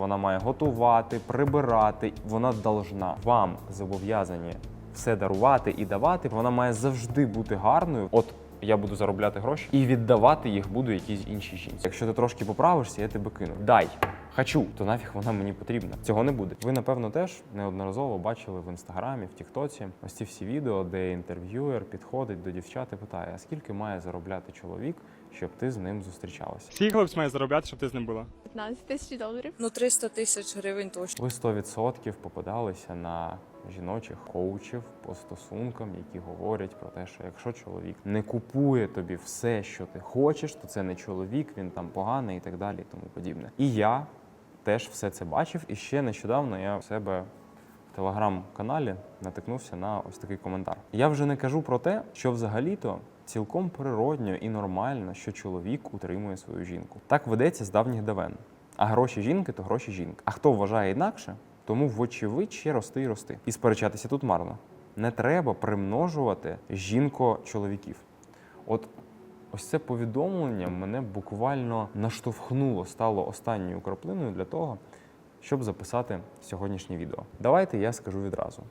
Вона має готувати, прибирати. Вона должна вам зобов'язані все дарувати і давати. Вона має завжди бути гарною. От я буду заробляти гроші і віддавати їх буду якійсь іншій жінці. Якщо ти трошки поправишся, я тебе кину. Дай. Хочу, то нафіг вона мені потрібна. Цього не буде. Ви, напевно, теж неодноразово бачили в інстаграмі, в Тіктоці ось ці всі відео, де інтерв'юер підходить до дівчат і питає: а скільки має заробляти чоловік, щоб ти з ним зустрічалася? Скільки хлопець має заробляти, щоб ти з ним була? 15 тисяч доларів. Ну, 300 тисяч гривень точно. Ви 100% попадалися на жіночих коучів по стосункам, які говорять про те, що якщо чоловік не купує тобі все, що ти хочеш, то це не чоловік, він там поганий і так далі, і тому подібне. І я теж все це бачив. І ще нещодавно я в себе телеграм-каналі натикнувся на ось такий коментар. Я вже не кажу про те, що взагалі-то цілком природньо і нормально, що чоловік утримує свою жінку. Так ведеться з давніх давен. А гроші жінки то гроші жінки. А хто вважає інакше, тому вочевидь ще рости і рости. І сперечатися тут марно. Не треба примножувати жінко-чоловіків. От ось це повідомлення мене буквально наштовхнуло, стало останньою краплиною для того, щоб записати сьогоднішнє відео. Давайте я скажу відразу.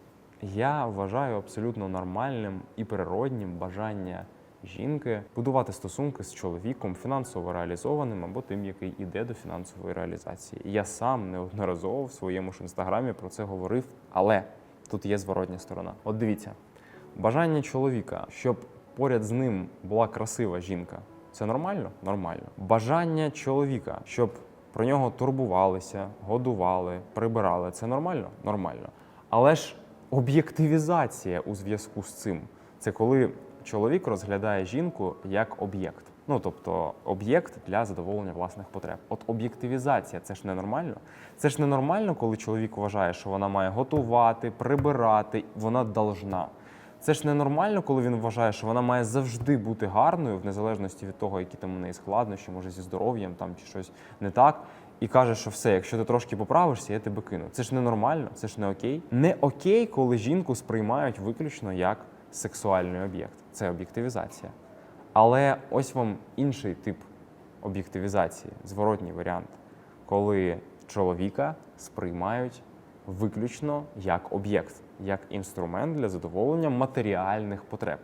Я вважаю абсолютно нормальним і природнім бажання жінки будувати стосунки з чоловіком фінансово реалізованим або тим, який іде до фінансової реалізації. Я сам неодноразово в своєму ж інстаграмі про це говорив, але тут є зворотня сторона. От дивіться, бажання чоловіка, щоб поряд з ним була красива жінка, це нормально? Нормально. Бажання чоловіка, щоб про нього турбувалися, годували, прибирали, це нормально? Нормально. Але ж об'єктивізація у зв'язку з цим це коли чоловік розглядає жінку як об'єкт. Ну тобто об'єкт для задоволення власних потреб. От об'єктивізація це ж ненормально. Це ж ненормально, коли чоловік вважає, що вона має готувати, прибирати, вона должна. Це ж ненормально, коли він вважає, що вона має завжди бути гарною, в незалежності від того, які там у неї складнощі, може зі здоров'ям там чи щось не так. І каже, що все, якщо ти трошки поправишся, я тебе кину. Це ж ненормально, це ж не окей. Не окей, коли жінку сприймають виключно як сексуальний об'єкт. Це об'єктивізація. Але ось вам інший тип об'єктивізації, зворотній варіант, коли чоловіка сприймають виключно як об'єкт, як інструмент для задоволення матеріальних потреб,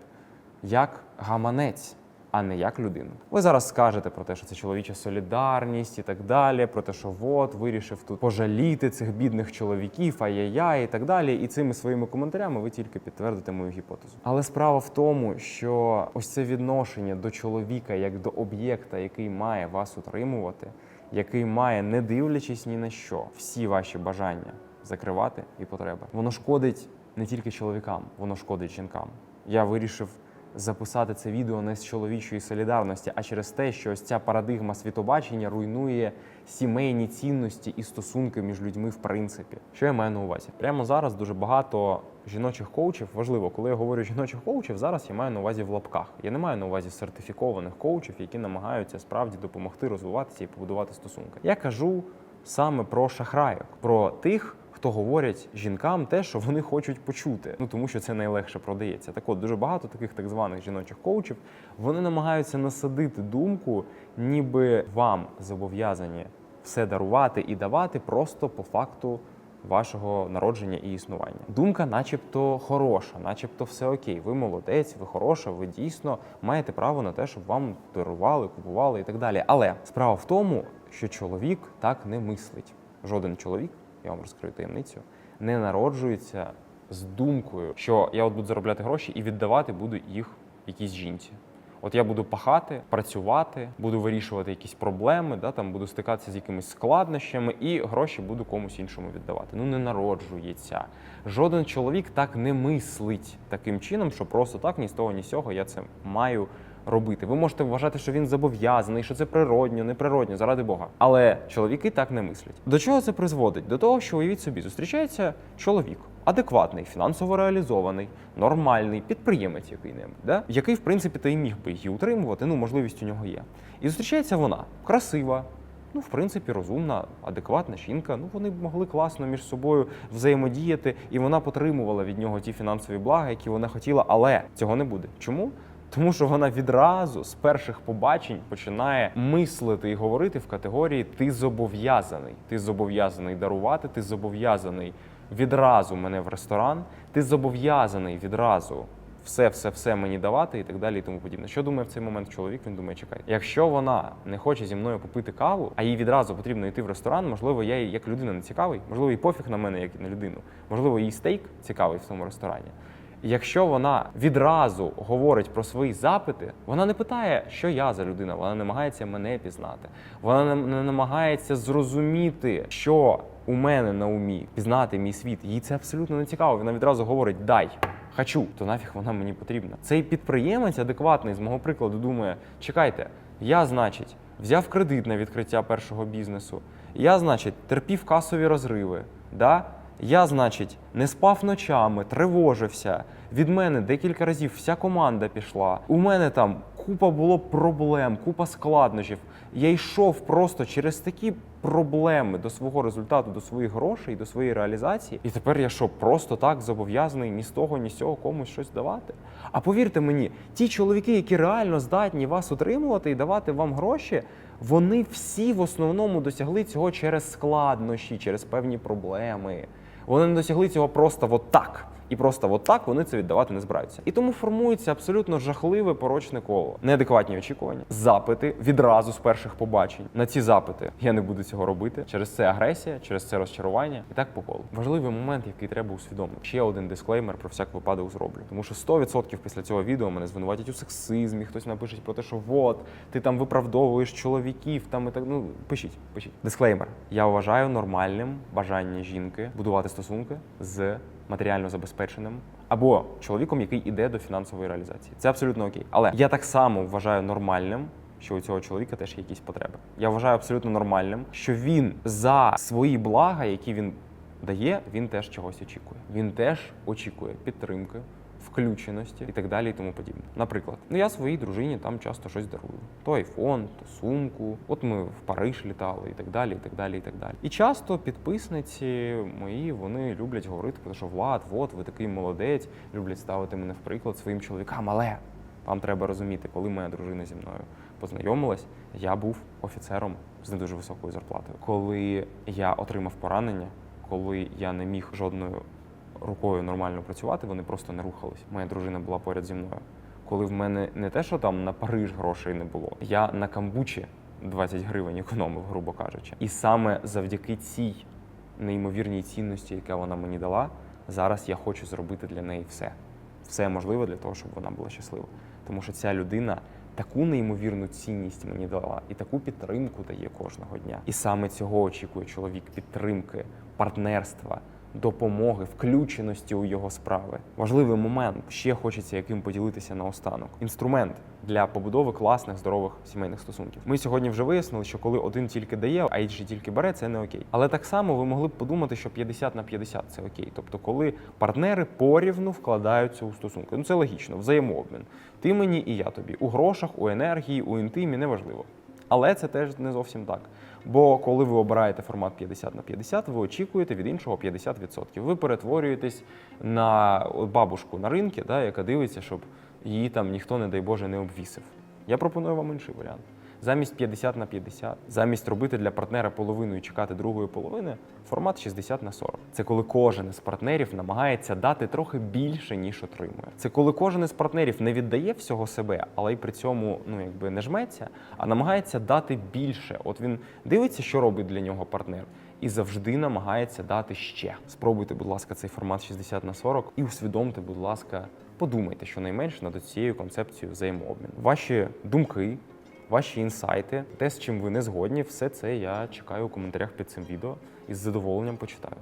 як гаманець, а не як людину. Ви зараз скажете про те, що це чоловіча солідарність і так далі, про те, що от вирішив тут пожаліти цих бідних чоловіків, ай-яй-яй і так далі. І цими своїми коментарями ви тільки підтвердите мою гіпотезу. Але справа в тому, що ось це відношення до чоловіка як до об'єкта, який має вас утримувати, який має, не дивлячись ні на що, всі ваші бажання закривати і потреби. Воно шкодить не тільки чоловікам, воно шкодить жінкам. Я вирішив записати це відео не з чоловічої солідарності, а через те, що ось ця парадигма світобачення руйнує сімейні цінності і стосунки між людьми в принципі. Що я маю на увазі? Прямо зараз дуже багато жіночих коучів. Важливо, коли я говорю жіночих коучів, зараз я маю на увазі в лапках. Я не маю на увазі сертифікованих коучів, які намагаються справді допомогти розвиватися і побудувати стосунки. Я кажу саме про шахрайок, про тих. Хто говорять жінкам те, що вони хочуть почути, ну тому що це найлегше продається. Так от дуже багато таких так званих жіночих коучів вони намагаються насадити думку, ніби вам зобов'язані все дарувати і давати просто по факту вашого народження і існування. Думка, начебто, хороша, начебто, все окей. Ви молодець, ви хороша, ви дійсно маєте право на те, щоб вам дарували, купували і так далі. Але справа в тому, що чоловік так не мислить. Жоден чоловік, я вам розкрию таємницю, не народжується з думкою, що я от буду заробляти гроші і віддавати буду їх якійсь жінці. От я буду пахати, працювати, буду вирішувати якісь проблеми, да, там буду стикатися з якимись складнощами, і гроші буду комусь іншому віддавати. Ну не народжується. Жоден чоловік так не мислить таким чином, що просто так ні з того, ні з цього я це маю робити. Ви можете вважати, що він зобов'язаний, що це природньо, неприродньо, заради Бога. Але чоловіки так не мислять. До чого це призводить? До того, що уявіть собі, зустрічається чоловік. Адекватний, фінансово реалізований, нормальний підприємець який-небудь, да? який, в принципі, та й міг би її утримувати, ну, можливість у нього є. І зустрічається вона красива, ну, в принципі, розумна, адекватна жінка. Ну, вони б могли класно між собою взаємодіяти, і вона потримувала від нього ті фінансові блага, які вона хотіла, але цього не буде. Чому? Тому що вона відразу з перших побачень починає мислити і говорити в категорії ти зобов'язаний. Ти зобов'язаний дарувати, ти зобов'язаний відразу мене в ресторан, ти зобов'язаний відразу все, все, все мені давати і так далі, і тому подібне. Що думає в цей момент чоловік? Він думає, чекай, якщо вона не хоче зі мною попити каву, а їй відразу потрібно йти в ресторан, можливо, я їй як людина не цікавий, можливо, їй пофіг на мене, як на людину, можливо, їй стейк цікавий в тому ресторані. Якщо вона відразу говорить про свої запити, вона не питає, що я за людина, вона намагається мене пізнати. Вона не- намагається зрозуміти, що у мене на умі, пізнати мій світ. Їй це абсолютно не цікаво. Вона відразу говорить дай. Хочу, то нафіг вона мені потрібна. Цей підприємець адекватний з мого прикладу думає: чекайте, я, значить, взяв кредит на відкриття першого бізнесу. Я, значить, терпів касові розриви. Да? Я, значить, не спав ночами, тривожився. Від мене декілька разів вся команда пішла. У мене там купа було проблем, купа складнощів. Я йшов просто через такі проблеми до свого результату, до своїх грошей, до своєї реалізації. І тепер я що, просто так зобов'язаний ні з того, ні з цього комусь щось давати. А повірте мені, ті чоловіки, які реально здатні вас утримувати і давати вам гроші, вони всі в основному досягли цього через складнощі, через певні проблеми. Вони не досягли цього просто от так. І просто от так вони це віддавати не збираються. І тому формується абсолютно жахливе порочне коло. Неадекватні очікування, запити відразу з перших побачень. На ці запити я не буду цього робити. Через це агресія, через це розчарування. І так по колу. Важливий момент, який треба усвідомити. Ще один дисклеймер про всяк випадок зроблю. Тому що 100% після цього відео мене звинуватять у сексизмі. Хтось напише про те, що от ти там виправдовуєш чоловіків. Там і так ну пишіть, пишіть. Дисклеймер. Я вважаю нормальним бажання жінки будувати стосунки з матеріально забезпеченим або чоловіком, який іде до фінансової реалізації. Це абсолютно окей. Але я так само вважаю нормальним. Що у цього чоловіка теж є якісь потреби. Я вважаю абсолютно нормальним, що він за свої блага, які він дає, він теж чогось очікує. Він теж очікує підтримки, включеності і так далі, і тому подібне. Наприклад, ну я своїй дружині там часто щось дарую: то айфон, то сумку. От ми в Париж літали, і так далі, і так далі, і так далі. І часто підписниці мої вони люблять говорити про те, що Влад, от ви такий молодець, люблять ставити мене в приклад своїм чоловікам. Але вам треба розуміти, коли моя дружина зі мною познайомилась, я був офіцером з не дуже високою зарплатою. Коли я отримав поранення, коли я не міг жодною рукою нормально працювати, вони просто не рухались. Моя дружина була поряд зі мною. Коли в мене не те, що там на Париж грошей не було, я на камбучі 20 гривень економив, грубо кажучи. І саме завдяки цій неймовірній цінності, яка вона мені дала, зараз я хочу зробити для неї все. Все можливе для того, щоб вона була щаслива. Тому що ця людина таку неймовірну цінність мені дала і таку підтримку дає кожного дня. І саме цього очікує чоловік підтримки, партнерства, допомоги, включеності у його справи. Важливий момент ще хочеться яким поділитися наостанок. Інструмент для побудови класних здорових сімейних стосунків. Ми сьогодні вже вияснили, що коли один тільки дає, а інший тільки бере, це не окей. Але так само ви могли б подумати, що 50 на 50 це окей. Тобто, коли партнери порівну вкладаються у стосунки. Ну це логічно, взаємообмін. Ти мені і я тобі у грошах, у енергії, у інтимі неважливо. Але це теж не зовсім так. Бо коли ви обираєте формат 50 на 50, ви очікуєте від іншого 50%. Ви перетворюєтесь на бабушку на ринку, да, яка дивиться, щоб її там ніхто, не дай Боже, не обвісив. Я пропоную вам інший варіант. Замість 50 на 50, замість робити для партнера половину і чекати другої половини, формат 60 на 40. Це коли кожен із партнерів намагається дати трохи більше, ніж отримує. Це коли кожен із партнерів не віддає всього себе, але й при цьому ну якби не жметься, а намагається дати більше. От він дивиться, що робить для нього партнер. І завжди намагається дати ще. Спробуйте, будь ласка, цей формат 60 на 40 і усвідомте, будь ласка, подумайте щонайменше над цією концепцією взаємообміну. Ваші думки, ваші інсайти, те, з чим ви не згодні, все це я чекаю у коментарях під цим відео і з задоволенням почитаю.